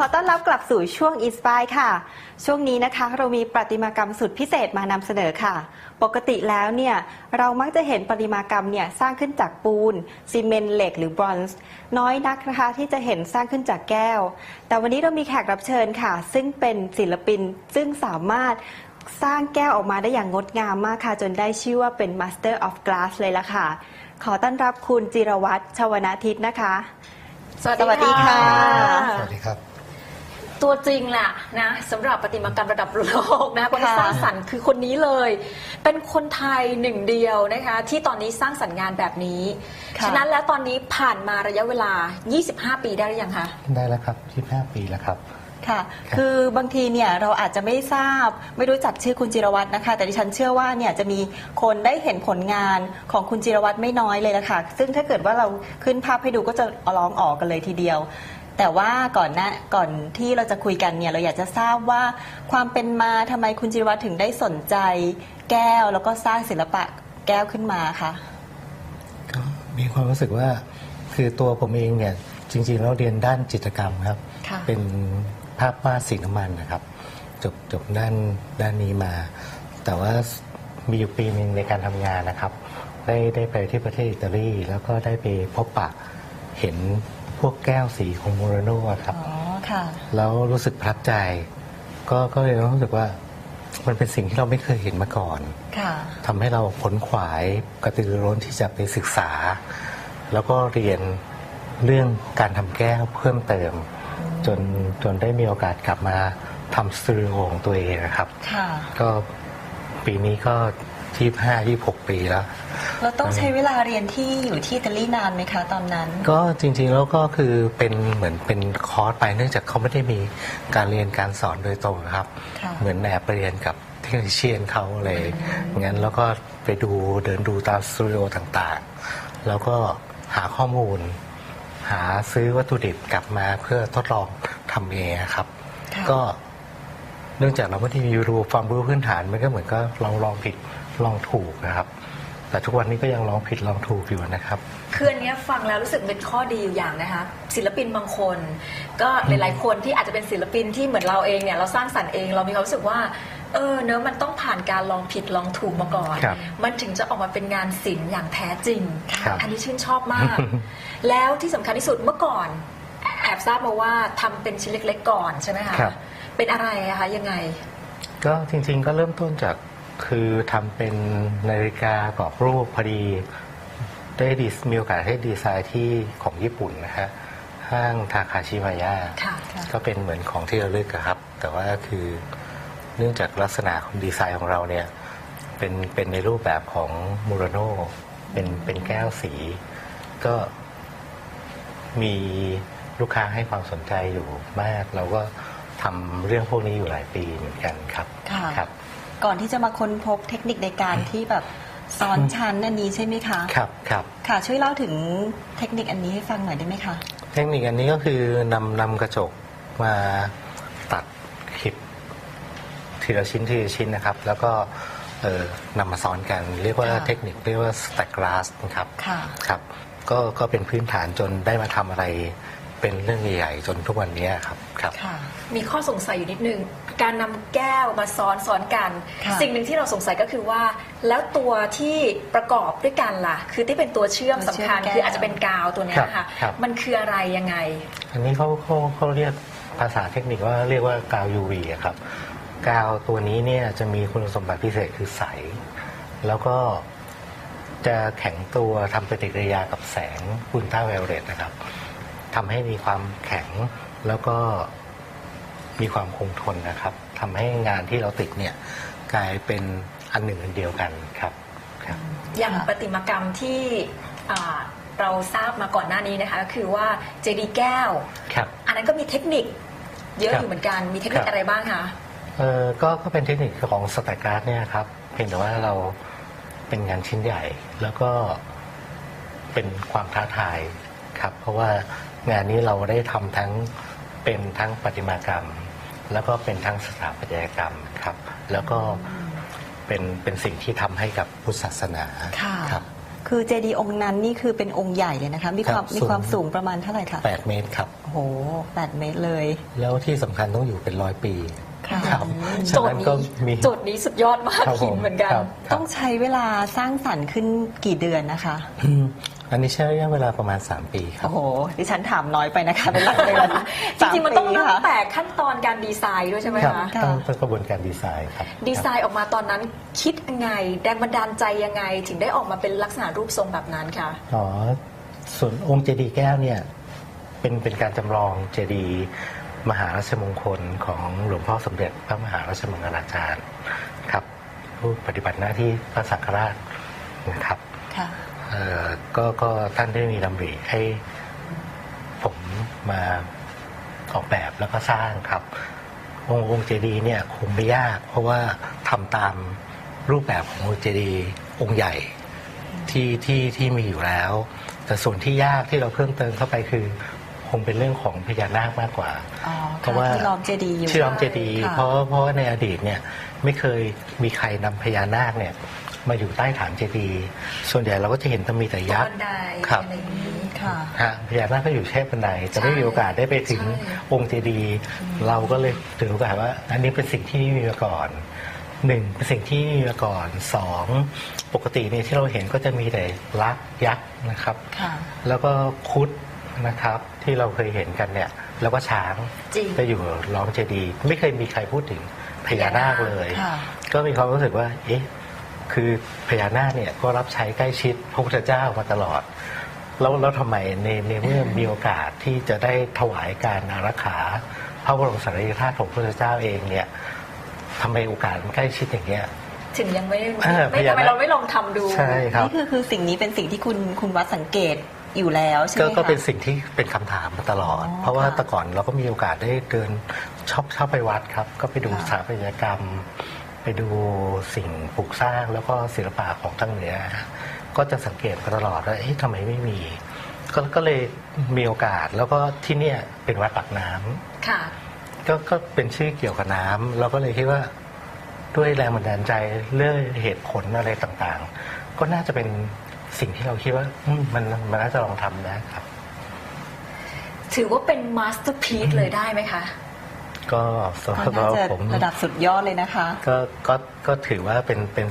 ขอต้อนรับกลับสู่ช่วง i n s p i r e ค่ะ ช่วงนี้นะคะเรามีประติมากรรมสุดพิเศษมานำเสนอค่ะ ปกติแล้วเนี่ยเรามักจะเห็นประติมากรรมเนี่ยสร้างขึ้นจากปูนซีเมนต์เหล็กหรือบรอนซ์น้อยนักนะคะที่จะเห็นสร้างขึ้นจากแก้ว แต่วันนี้เรามีแขกรับเชิญค่ะ ซึ่งเป็นศิลปินซึ่งสามารถสร้างแก้วออกมาได้อย่างงดงามมากค่ะ จนได้ชื่อว่าเป็น Master of Glass เลยละค่ะ ขอต้อนรับคุณจิรวัตรชวนาทิตนะคะ สวัสสวัสดีค่ะ สวัสดีครับ ตัวจริงแหละนะสำหรับประติมากรรมระดับโลกนะคนที่ค่ะสร้างสรรค์คือคนนี้เลย เป็นคนไทยหนึ่งเดียวนะคะ ที่ตอนนี้สร้างสรรค์งานแบบนี้ ค่ะ ฉะนั้นแล้วตอนนี้ผ่านมาระยะเวลา 25 ปีได้หรือยังคะ ได้แล้วครับ25ปีแล้วครับ ค่ะ ครับคือบางทีเนี่ยเราอาจจะไม่ทราบไม่รู้จักชื่อคุณจิรวัตรนะคะ แต่ดิฉันเชื่อว่าเนี่ยจะมีคนได้เห็นผลงานของคุณจิรวัตรไม่น้อยเลยละค่ะ ซึ่งถ้าเกิดว่าเราขึ้นภาพให้ดูก็จะร้องออกกันเลยทีเดียว แต่ว่าก่อนหนะก่อนที่เราจะคุยกันเนี่ยเราอยากจะทราบว่าความเป็นมาทำไมคุณจิรวัตรถึงได้สนใจแก้วแล้วก็สร้างศิลปะแก้วขึ้นมาคะก็มีความรู้สึกว่าคือตัวผมเองเนี่ยจริงๆแล้วเรียนด้านจิตรกรรมครับ ค่ะ เป็นภาพวาดสีน้ำมันนะครับ จบจบด้านด้านนี้มา แต่ว่ามีอยู่ปีหนึ่งในการทำงานนะครับ ได้ได้ไปที่ประเทศอิตาลีแล้วก็ได้ไปพบปะเห็น พวกแก้วสีของโมโรโนอะครับ อ๋อค่ะ แล้วรู้สึกประทับใจ ก็ก็เลยรู้สึกว่า มันเป็นสิ่งที่เราไม่เคยเห็นมาก่อนค่ะ ทำให้เราขนขวายกระตือรือร้นที่จะไปศึกษา แล้วก็เรียนเรื่องการทำแก้วเพิ่มเติม จนจนได้มีโอกาสกลับมาทำสตูดิโอของตัวเองนะครับ ค่ะ ก็ปีนี้ก็ ที่ห้ายี่หกปีแล้ว เราต้องใช้เวลาเรียนที่อยู่ที่อิตาลีนานไหมคะตอนนั้น ก็จริงๆแล้วก็คือเป็นเหมือนเป็นคอร์สไปเนื่องจากเขาไม่ได้มีการเรียนการสอนโดยตรงนะครับค่ะเหมือนแอบไปเรียนกับเทคนิชเชียนเขาเลยงั้นแล้วก็ไปดูเดินดูตามสตูดิโอต่างๆ แล้วก็หาข้อมูล หาซื้อวัตถุดิบกลับมาเพื่อทดลองทำเองครับค่ะก็เนื่องจากเราไม่ได้มีรู้ความรู้พื้นฐานมันก็เหมือนก็ลองลองผิด ลองถูกนะครับ แต่ทุกวันนี้ก็ยังลองผิดลองถูกอยู่นะครับ คืออันเนี้ยฟังแล้วรู้สึกเป็นข้อดีอยู่อย่างนะคะ ศิลปินบางคน ก็หลายๆคนที่อาจจะเป็นศิลปินที่เหมือนเราเองเนี่ยเราสร้างสรรค์เองเรามีความรู้สึกว่าเออเนอะมันต้องผ่านการลองผิดลองถูกมาก่อน ครับมันถึงจะออกมาเป็นงานศิลป์อย่างแท้จริง ครับอันนี้ชื่นชอบมาก แล้วที่สำคัญที่สุดเมื่อก่อน แอบทราบมาว่าทำเป็นชิ้นเล็กๆก่อนใช่ไหมคะครับ เป็นอะไรอะคะยังไง ก็จริงๆก็เริ่มต้นจาก คือทำเป็นนาฬิกากรอบรูปพอดี ได้ดีมีโอกาสให้ดีไซน์ที่ของญี่ปุ่นนะฮะห้างทาคาชิมายะค่ะ ก็เป็นเหมือนของที่ระลึกอะครับ แต่ว่าคือเนื่องจากลักษณะของดีไซน์ของเราเนี่ยเป็นเป็นในรูปแบบของมูรโนเป็นเป็นแก้วสี ก็มีลูกค้าให้ความสนใจอยู่มาก เราก็ทำเรื่องพวกนี้อยู่หลายปีเหมือนกันครับค่ะ ครับ ก่อนที่จะมาค้นพบเทคนิคในการที่แบบซ้อนชั้นอันนี้ใช่ไหมคะครับครับค่ะช่วยเล่าถึงเทคนิคอันนี้ให้ฟังหน่อยได้ไหมคะ เทคนิคอันนี้ก็คือนำนำกระจกมาตัดคลิปทีละชิ้นทีละชิ้นนะครับ แล้วก็เอ่อนำมาซ้อนกัน เรียกว่าค่ะเทคนิคเรียกว่า stack glass นะครับค่ะครับก็ก็เป็นพื้นฐานจนได้มาทำอะไร เป็นเรื่องใหญ่ๆจนทุกวันนี้ครับครับ ค่ะ มีข้อสงสัยอยู่นิดนึง การนำแก้วมาซ้อนซ้อนกัน ค่ะ สิ่งหนึ่งที่เราสงสัยก็คือว่า แล้วตัวที่ประกอบด้วยกันล่ะ คือที่เป็นตัวเชื่อมตัวสำเชื่อมคัญแก้วคืออาจจะเป็นกาวตัวเนี้ยครับค่ะครับ มันคืออะไรยังไง อันนี้เขาเขาเขาเรียกภาษาเทคนิคว่าเรียกว่ากาว UV อะครับ กาวตัวนี้เนี่ยจะมีคุณสมบัติพิเศษคือใส แล้วก็จะแข็งตัวทำปฏิกิริยากับแสงอุลตราไวโอเลตนะครับ ทำให้มีความแข็งแล้วก็มีความคงทนนะครับทำให้งานที่เราติดเนี่ยกลายเป็นอันหนึ่งอันเดียวกันครับครับ อย่างค่ะประติมากรรมที่อ่าเราทราบมาก่อนหน้านี้นะคะก็คือว่าเจดีย์แก้ว ครับอันนั้นก็มีเทคนิคเยอะครับอยู่เหมือนกันมีเทคนิคครับอะไรบ้างคะ เออก็ก็เป็นเทคนิคของสแต็กการ์ดเนี่ยครับเพียงแต่ว่าเราเป็นงานชิ้นใหญ่ แล้วก็เป็นความท้าทายครับ เพราะว่า งานนี้เราได้ทำทั้งเป็นทั้งประติมากรรม แล้วก็เป็นทั้งสถาปัตยกรรมครับ แล้วก็เป็นเป็นสิ่งที่ทำให้กับพุทธศาสนาค่ะ ครับ คือเจดีย์องค์นั้นนี่คือเป็นองค์ใหญ่เลยนะคะ มีความครับมีความสูงประมาณเท่าไหร่คะ8 เมตรครับ โอ้โหแปดเมตรเลย แล้วที่สำคัญต้องอยู่เป็นร้อยปีค่ะครับโจฉะทนั้นย์ก็นี้มี โจทย์นี้สุดยอดมากครับผหินเหมือนกันครับครับ ต้องใช้เวลาสร้างสรรค์ขึ้นกี่เดือนนะคะ อืม อันนี้ใช้ระยะเวลาประมาณ 3 ปีครับ โอ้โห ดิฉันถามน้อยไปนะคะเป็นหลักเดือนจริงๆ มันต้องสาปีเริ่มค่ะแต่ขั้นตอนการดีไซน์ด้วยใช่ไหมครับคะค่ะต้องต้องกระบวนการดีไซน์ครับ ดีไซน์ออกมาตอนนั้นคิดยังไง แรงบันดาลใจยังไง ถึงได้ออกมาเป็นลักษณะรูปทรงแบบนั้นค่ะอ๋อ ส่วนองค์เจดีย์แก้วเนี่ย เป็นเป็นการจำลองเจดีย์มหาราชมงคลของหลวงพ่อสมเด็จพระมหาราชมังคลาจารย์ครับ ผู้ปฏิบัติหน้าที่พระสังฆราชนะครับค่ะเอ่อ ก็ก็ท่านได้มีดำริให้ผมมาออกแบบแล้วก็สร้างครับ องค์องค์เจดีย์เนี่ยคงไม่ยาก เพราะว่าทำตามรูปแบบขององค์เจดีย์องค์ใหญ่ที่ที่ที่มีอยู่แล้ว แต่ส่วนที่ยากที่เราเพิ่มเติมเข้าไปคือ คงเป็นเรื่องของพญานาคมากกว่าอ๋อเพราะว่าที่ล้อมเจดีย์อยู่ที่ล้อมเจดีย์ค่ะเพราะเพราะว่าในอดีตเนี่ยไม่เคยมีใครนำพญานาคเนี่ย มาอยู่ใต้ฐานเจดีย์ส่วนใหญ่เราก็จะเห็นแต่มีแต่ยักษ์ บันไดครับ อะไรอย่างนี้ค่ะ ฮะพญานาคก็อยู่แค่บันไดจะไม่มีโอกาสได้ไปถึงใช่ องค์เจดีย์เราก็เลยถือโอกาสว่า อันนี้เป็นสิ่งที่ไม่มีมาก่อนหนึ่งเป็นสิ่งที่ไม่มีมาก่อนสองปกติเนี่ยที่เราเห็นก็จะมีแต่ลักษ์ยักษ์นะครับ ค่ะ แล้วก็คุดนะครับที่เราเคยเห็นกันเนี่ย แล้วก็ช้างจริง จะอยู่ล้อมเจดีย์ไม่เคยมีใครพูดถึงพญานาคเลย ค่ะ ก็มีความรู้สึกว่า เอ๊ะ คือพญานาคเนี่ยก็รับใช้ใกล้ชิดพระพุทธเจ้ามาตลอด แล้วแล้วทำไมในในเมื่อมีโอกาสที่จะได้ถวายการอารักขา พระบรมสารีริกธาตุของพระพุทธเจ้าเองเนี่ยทำไมโอกาสมันใกล้ชิดอย่างเงี้ยถึงยังไม่เออไม่พญาทำไมนาคเราไม่ลองทำดูใช่ครับนี่คือคือสิ่งนี้เป็นสิ่งที่คุณคุณวัดสังเกตอยู่แล้วใช่ไหก็มคะก็เป็นสิ่งที่เป็นคำถามมาตลอดอ๋อเพราะว่าค่ะแต่ก่อนเราก็มีโอกาสได้เดินชอบชอบไปวัดครับ ก็ไปดูค่ะสถาปัตยกรรม ไปดูสิ่งปลูกสร้างแล้วก็ศิลปะของทางเหนือ ก็จะสังเกตมาตลอดว่าเอ๊ะทำไมไม่มีก็ก็เลยมีโอกาสแล้วก็ที่เนี่ยเป็นวัดปากน้ำค่ะก็ก็เป็นชื่อเกี่ยวกับน้ำเราก็เลยคิดว่าด้วยแรงบันดาลใจเรื่องเหตุผลอะไรต่างๆ ก็น่าจะเป็นสิ่งที่เราคิดว่าอืมมันมันน่าจะลองทำนะครับ ถือว่าเป็นมาสเตอร์พีซเลยได้ไหมคะ ก็สำหก็รับน่าจะผมระดับสุดยอดเลยนะคะ ก็ก็ก็ถือว่าเป็นเป็น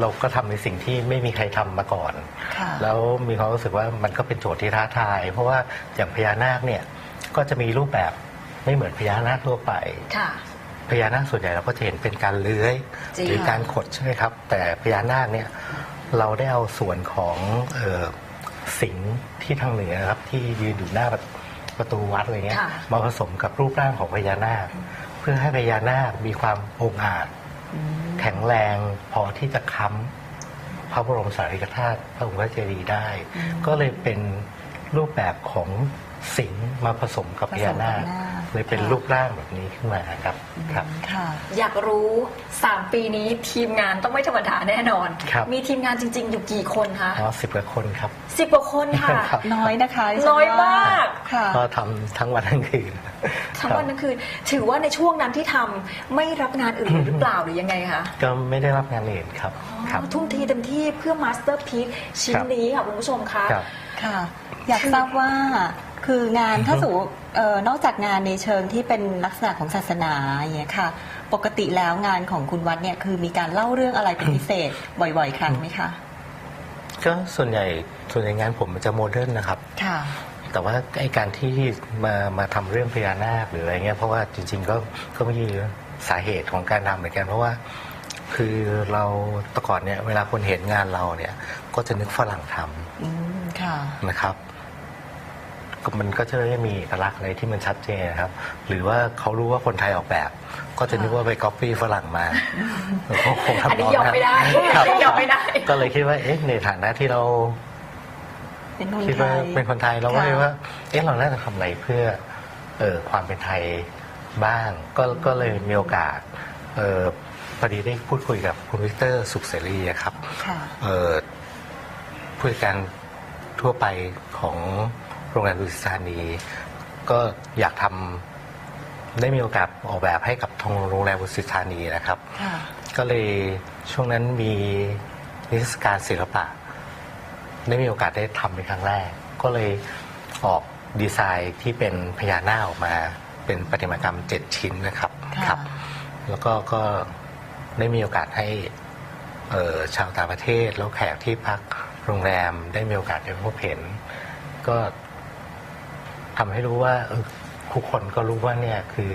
เราก็ทำในสิ่งที่ไม่มีใครทำมาก่อนค่ะแล้วมีความรู้สึกว่ามันก็เป็นโจทย์ที่ท้าทาย เพราะว่าอย่างพญานาคเนี่ยก็จะมีรูปแบบไม่เหมือนพญานาคทั่วไปค่ะพญานาคส่วนใหญ่เราก็จะเห็นเป็นการเลื้อยจริงหรือการขดใช่ไหมครับ แต่พญานาคเนี่ยเราได้เอาส่วนของเออสิงห์ที่ทางเหนือครับที่ยืนอยู่หน้า ประประตูวัดอะไรเงี้ยค่ะมาผสมกับรูปร่างของพญานาค เพื่อให้พญานาคมีความองอาจแข็งแรงพอที่จะค้ำพระบรมสารีริกธาตุพระองค์พระเจดีย์ได้อืมก็เลยเป็นรูปแบบของสิงห์มาผสมกับพญานาคผสมกับนาค เลยเป็นค่ะรูปร่างแบบนี้ขึ้นมาครับครับ ค่ะ อยากรู้ 3 ปีนี้ทีมงานต้องไม่ธรรมดาแน่นอน ครับ มีทีมงานจริง ๆ อยู่กี่คนคะอ๋อสิบกว่าคนครับ สิบกว่าคนค่ะ ครับ น้อยนะคะดิฉัน้อยมาก ค่ะ ก็ทำทั้งวันทั้งคืนทั้งวันทั้งคืนถือว่าในช่วงนั้นที่ทำไม่รับงานอื่นหรือเปล่าหรือยังไงคะก็ไม่ได้รับงานอื่นครับครับอ๋อทุ่มเทเต็มที่เพื่อมาสเตอร์พีซชิ้นครับ นี้ค่ะคุณผู้ชมคะ ครับ ค่ะ อยากทราบว่าคืองานถ้าสมมติ เอ่อนอกจากงานในเชิงที่เป็นลักษณะของศาสนาอย่างเงี้ยค่ะ ปกติแล้วงานของคุณวัดเนี่ยคือมีการเล่าเรื่องอะไรเป็นพิเศษบ่อยๆ ครั้งไหมคะก็ส่วนใหญ่ส่วนใหญ่งานผมมันจะโมเดิร์นนะครับ ค่ะ แต่ว่าไอการที่มามาทำเรื่องพญานาคหรืออะไรเงี้ยเพราะว่าจริง ๆ ก็ก็มีสาเหตุของการทำเหมือนกันเพราะว่าคือเราแต่ก่อนเนี่ยเวลาคนเห็นงานเราเนี่ยก็จะนึกฝรั่งทำอืมค่ะ นะครับก็ มันก็จะไม่มีเอกลักษณ์อะไรที่มันชัดเจนนะครับ หรือว่าเขารู้ว่าคนไทยออกแบบ ก็จะนึกว่าไปก๊อปปี้ฝรั่งมาเขาคงทำอันนี้งยอมไม่ได้ครับยอมไม่ได้ ก็เลยคิดว่าเอ๊ะในฐานะที่เราเป็นคนคิดไทว่าย เป็นคนไทยเราก็ค่ะเลยว่าเอ๊ะเราน่าจะทำอะไรเพื่อเออความเป็นไทยบ้าง ก็ก็เลยมีโอกาสเออพอดีได้พูดคุยกับคุณวิกเตอร์สุขเสรีอะครับ ค่ะ เอ่อผู้จัดการทั่วไปของ โรงแรมดุสิตธานีก็อยากทำได้มีโอกาสออกแบบให้กับทางโรงแรมดุสิตธานีนะครับค่ะก็เลยช่วงนั้นมีนิทรรศการศิลปะ ได้มีโอกาสได้ทำเป็นครั้งแรก ก็เลยออกดีไซน์ที่เป็นพญานาคออกมาเป็นประติมากรรมเจ็ดชิ้นนะครับค่ะครับ แล้วก็ก็ได้มีโอกาสให้เอ่อชาวต่างประเทศแล้วแขกที่พักโรงแรมได้มีโอกาสได้พบเห็น ก็ ทำให้รู้ว่าเออทุกคนก็รู้ว่าเนี่ยคือ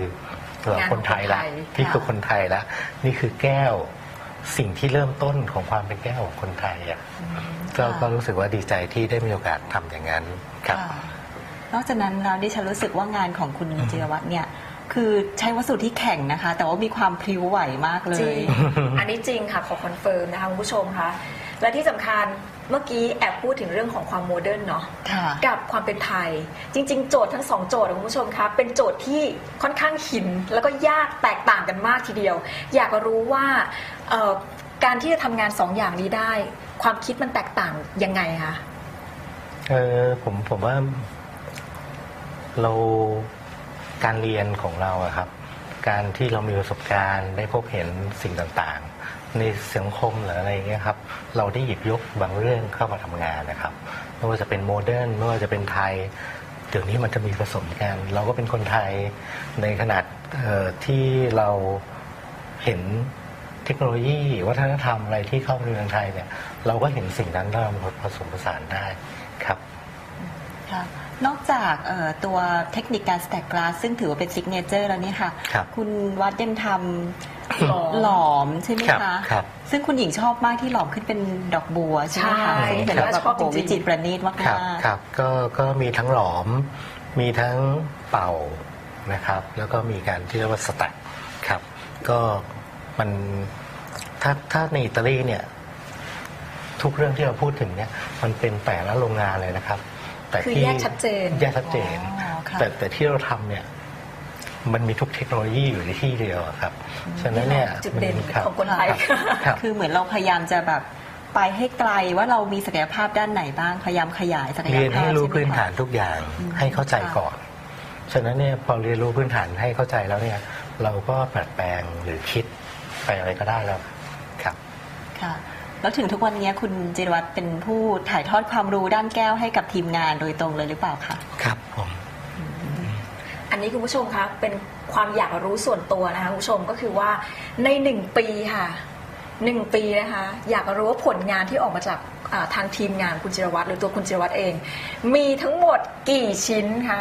เรางานของคนไทยละคนไทยนี่คือค่ะคนไทยละนี่คือแก้วสิ่งที่เริ่มต้นของความเป็นแก้วของคนไทยอะก็ค่ะก็รู้สึกว่าดีใจที่ได้มีโอกาสทำอย่างนั้นครับค่ะนอกจากนั้นแล้วดิฉันรู้สึกว่างานของคุณจิรวัตรเนี่ยคือใช้วัสดุที่แข็งนะคะ แต่ว่ามีความพลิ้วไหวมากเลจริยงอันนี้จริงค่ะขอคอนเฟิร์มนะคะคุณผู้ชมคะ และที่สำคัญเมื่อกี้แอบพูดถึงเรื่องของความโมเดิร์นเนาะค่ะ กับความเป็นไทย จริง ๆ โจทย์ทั้งสองโจทย์คุณผู้ชมคะเป็นโจทย์ที่ค่อนข้างหิน แล้วก็ยากแตกต่างกันมากทีเดียว อยากรู้ว่าเอ่อการที่จะทำงานสองอย่างนี้ได้ ความคิดมันแตกต่างยังไงคะ เออผมผมว่า เราการเรียนของเราอะครับ การที่เรามีประสบการณ์ได้พบเห็นสิ่งต่างๆ ในสังคมหรืออะไรเงี้ยครับเราได้หยิบยกบางเรื่องเข้ามาทำงานนะครับไม่ว่าจะเป็นโมเดิร์นไม่ว่าจะเป็นไทยเดี๋ยวนี้มันจะมีผสมกัน เราก็เป็นคนไทยในขนาดเอ่อที่เราเห็นเทคโนโลยีวัฒนธรรมอะไรที่เข้ามาในเมืองไทยเนี่ยเราก็เห็นสิ่งนั้นแล้วเรามาผสมผสานได้ครับค่ะนอกจากเอ่อตัวเทคนิคการสแต็กกลาสซึ่งถือว่าเป็นซิกเนเจอร์แล้วเนี่ยค่ะครับณวัดยังทหลอมำ หลอมใช่ไหมครับคะ ครับ ซึ่งคุณหญิงชอบมากที่หลอมขึ้นเป็นดอกบัวใช่ไหมคะใช่ซึ่งเห็นแล้วแบบชอบโอ้โหจริงๆ วิจิตรประณีตมากครับๆ ครับก็ก็มีทั้งหลอม มีทั้งเป่านะครับ แล้วก็มีการที่เรียกว่าสแต็กครับ ก็มันถ้าถ้าในอิตาลีเนี่ย ทุกเรื่องที่เราพูดถึงเนี่ย มันเป็นแต่ละโรงงานเลยนะครับ แต่คือที่แยกชัดเจน แยกชัดเจน อ๋อค่ะ แต่แต่ที่เราทำเนี่ย มันมีทุกเทคโนโลยีอยู่ในที่เดียวอะครับ ฉะนั้นเนี่ยจุดเด่นมัรับของคนไทยครับ คือเหมือนเราพยายามจะแบบไปให้ไกลว่าเรามีศักยภาพด้านไหนบ้าง พยายามขยายศักยภาพเรียนให้รู้ช่ไมพื้นคะ ฐานทุกอย่างอืม ให้เข้าใจค่ะก่อน ฉะนั้นเนี่ยพอเรียนรู้พื้นฐานให้เข้าใจแล้วเนี่ย เราก็แปลแปลงหรือคิดไปอะไรก็ได้แล้วครับ ค่ะ แล้วถึงทุกวันนี้คุณจิรวัตรเป็นผู้ถ่ายทอดความรู้ด้านแก้วให้กับทีมงานโดยตรงเลยหรือเปล่าคะ ครับผม อันนี้คุณผู้ชมคะเป็นความอยากรู้ส่วนตัวนะคะคุณผู้ชมก็คือว่าในหนึ่งปีค่ะหนึ่งปีนะคะอยากรู้ว่าผลงานที่ออกมาจากอ่าทางทีมงานคุณจิรวัตรหรือตัวคุณจิรวัตรเอง มีทั้งหมดกี่ชิ้นคะ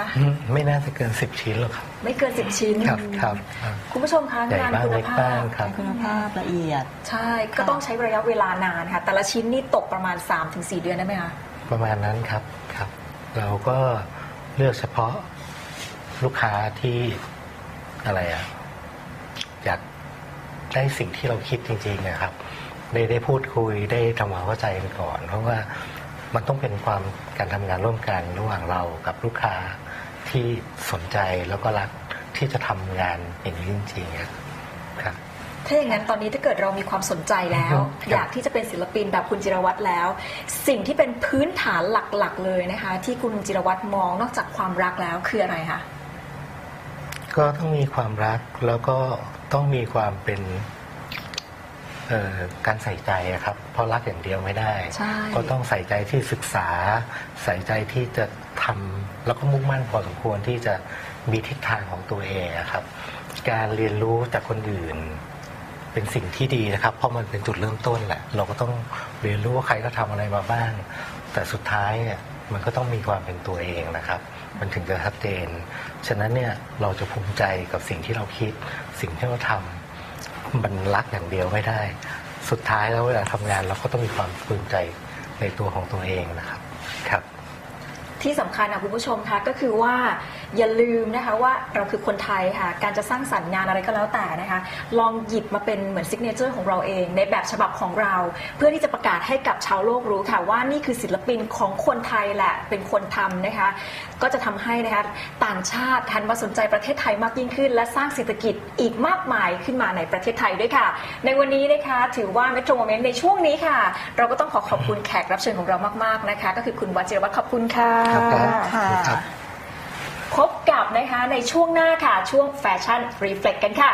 ไม่น่าจะเกินสิบชิ้นหรอกครับไม่เกินสิบชิ้นครับครับครับคุณผู้ชมคะใหญ่งานบ้างคุณเล็กภาบ้างพครับคุณภาพละเอียด ใช่ก็ต้องใช้ระยะเวลานานค่ะแต่ละชิ้นนี่ตกประมาณ 3-4 เดือนได้ไหมคะประมาณนั้นครับครับ เราก็เลือกเฉพาะ ลูกค้าที่อะไรอะอยากได้สิ่งที่เราคิดจริงๆนะครับ ได้ได้พูดคุยได้ทำความเข้าใจกันก่อน เพราะว่ามันต้องเป็นความการทำงานร่วมกันระหว่างเรากับลูกค้าที่สนใจแล้วก็รักที่จะทำงานอย่างนี้จริงๆอะครับ ถ้าอย่างนั้นตอนนี้ถ้าเกิดเรามีความสนใจแล้วครับอยากที่จะเป็นศิลปินแบบคุณจิรวัตรแล้ว สิ่งที่เป็นพื้นฐานหลักๆ เลยนะคะ ที่คุณจิรวัตรมองนอกจากความรักแล้วคืออะไรคะ ก็ต้องมีความรักแล้วก็ต้องมีความเป็นเอ่อการใส่ใจอะครับ เพราะรักอย่างเดียวไม่ได้ใช่ก็ต้องใส่ใจที่ศึกษา ใส่ใจที่จะทำแล้วก็มุ่งมั่นพอสมควรที่จะมีทิศทางของตัวเองอะครับ การเรียนรู้จากคนอื่นเป็นสิ่งที่ดีนะครับ เพราะมันเป็นจุดเริ่มต้นแหละ เราก็ต้องเรียนรู้ว่าใครก็ทำอะไรมาบ้าง แต่สุดท้ายเนี่ย มันก็ต้องมีความเป็นตัวเองนะครับ มันถึงจะชัดเจน ฉะนั้นเนี่ยเราจะภูมิใจกับสิ่งที่เราคิด สิ่งที่เราทำมันรักอย่างเดียวไม่ได้ สุดท้ายแล้วเวลาทำงานเราก็ต้องมีความภูมิใจในตัวของตัวเองนะครับ ครับ ที่สำคัญนะคุณผู้ชมคะก็คือว่าอย่าลืมนะคะว่าเราคือคนไทยค่ะ การจะสร้างสรรค์งานอะไรก็แล้วแต่นะคะ ลองหยิบมาเป็นเหมือนซิกเนเจอร์ของเราเอง ในแบบฉบับของเรา เพื่อที่จะประกาศให้กับชาวโลกรู้ค่ะ ว่านี่คือศิลปินของคนไทยแหละเป็นคนทำนะคะ ก็จะทำให้นะคะต่างชาติทันมาสนใจประเทศไทยมากยิ่งขึ้น และสร้างเศรษฐกิจอีกมากมายขึ้นมาในประเทศไทยด้วยค่ะ ในวันนี้นะคะถือว่าเมโทรโมเมนต์ในช่วงนี้ค่ะ เราก็ต้องขอขอบคุณแขกรับเชิญของเรามากๆนะคะ ก็คือคุณวัชรวัตรขอบคุณค่ะครับผมค่ะ ครับ พบกับนะคะในช่วงหน้าค่ะ ช่วงแฟชั่นรีเฟล็กกันค่ะ